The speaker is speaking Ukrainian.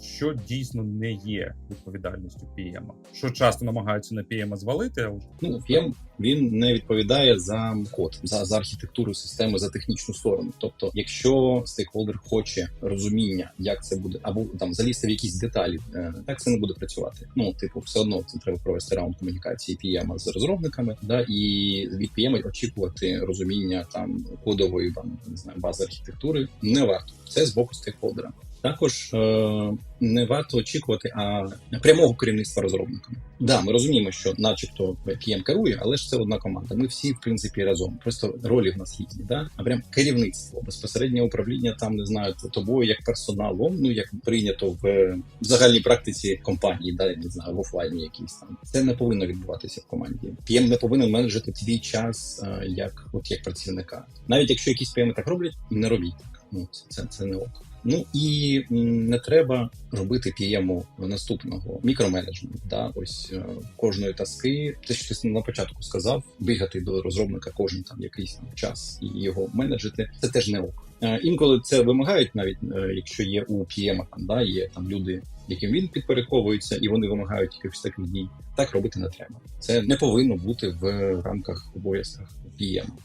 що дійсно не є відповідальністю PM. Що часто намагаються на PM звалити, а Ну, PM, він не відповідає за код, за, за архітектуру системи, за технічну сторону. Тобто, якщо стейкхолдер хоче розуміння, як це буде, або там залізти в якісь деталі, е, так це не буде працювати. Ну, типу, все одно це треба провести раунд комунікації PM з розробниками, да і від PM очікувати розуміння там кодової там не знаю бази архітектури не варто. Це з боку стейкхолдера. Також е, не варто очікувати а прямого керівництва розробниками. Да, ми розуміємо, що, начебто, PM керує, але ж це одна команда. Ми всі, в принципі, разом. Просто ролі в нас різні. Да? А прям керівництво, безпосереднє управління там не знаю тобою як персоналом, ну як прийнято в, е, загальній практиці компанії, да, не знаю, в офлайні якийсь там. Це не повинно відбуватися в команді. PM не повинен менеджити твій час е, як от як працівника. Навіть якщо якісь PM так роблять, не робіть так. Ну це, це не ок. Ну і не треба робити пієму наступного мікроменеджмент. Да? Ось е, кожної таски, те, що ти на початку сказав, бігати до розробника кожен там якийсь час і його менеджити, це теж не ок. Е, Інколи це вимагають, навіть е, якщо є у пієма там, да, є там люди, яким він підпорядковується, і вони вимагають якихось таких дій. Так робити не треба. Це не повинно бути в рамках обов'язках пієма.